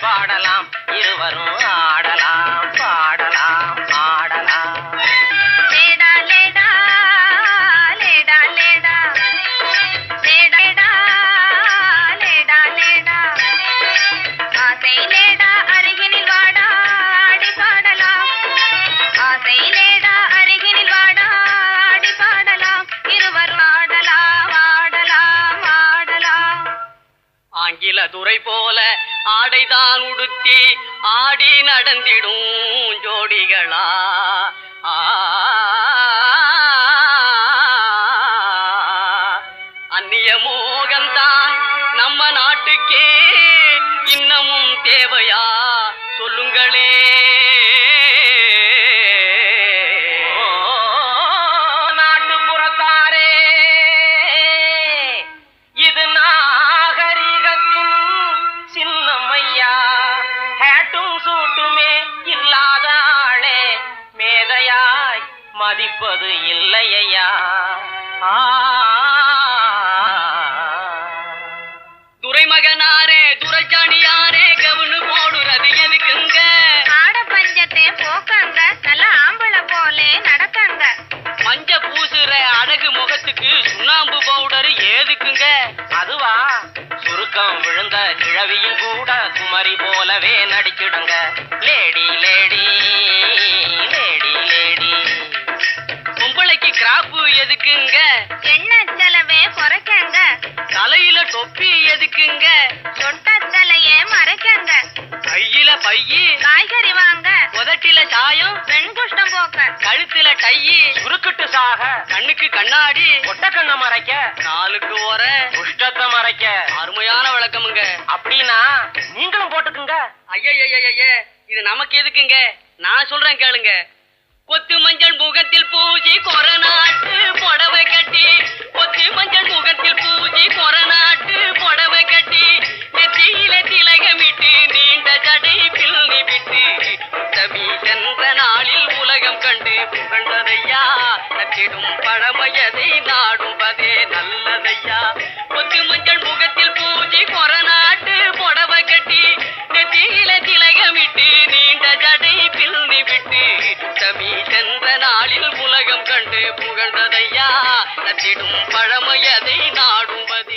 பாடலாம். இருவரும் ஆடலாம் பாடலாம் ஆடலாம் லேடா அருகினில் வாடா பாடலாம். ஆசை ஆங்கில துறை போல ஆடைதான் உடுத்தி ஆடி நடந்திடும் ஜோடிகளா. ஆ. அந்நிய மோகம்தான் நம்ம நாட்டுக்கே இன்னமும் தேவையா? சொல்லுங்களே. மதிப்பது இல்லையா துரைமகனாரே துரைச்சாணியாரே கவுனு போடுறது எதுக்குங்க? ஆட பஞ்சத்தை போக்கங்க நல்ல ஆம்பளை போலே நடக்கங்க. மஞ்ச பூசுற அழகு முகத்துக்கு சுண்ணாம்பு பவுடர் ஏதுக்குங்க? அதுவா? சுருக்கம் விழுந்த கிழவியும் கூட குமரி போலவே நடிச்சிடுங்க. Lady lady. கிராப்பு எதுக்குங்க? எண்ணெய் செலவே? குறைக்கங்க தலையில தொப்பி எதுக்குங்க? சொட்ட தலையே மறைக்கங்க. கையில பையி காய்கறி வாங்க. உதட்டில சாயம் பெண் குஷ்டம் போக்க. கழுத்துல டையி சுருக்கிட்டு சாக. கண்ணுக்கு கண்ணாடி ஒட்ட கண்ண மறைக்க. காலுக்கு ஓர குஷ்டத்தை மறைக்க. அருமையான விளக்கமுங்க. அப்படின்னா நீங்களும் போட்டுக்குங்க. ஐயய்யய்ய இது நமக்கு எதுக்குங்க? நான் சொல்றேன் கேளுங்க. கொத்து மஞ்சள் முகத்தில் பூஜி சென்ற நாளில் உலகம் கண்டு புகழ்ந்ததையா? நச்சிடும் பழமையதை நாடுவதே நல்லதையா? கொத்து மஞ்சள் முகத்தில் பூஜி கொரநாட்டு புடவை கட்டி நெத்தியில திலகமிட்டு நீண்ட ஜடை பில்லி விட்டு சமி சென்ற நாளில் உலகம் கண்டு புகழ்ந்ததையா? நச்சிடும் பழமையதை நாடும்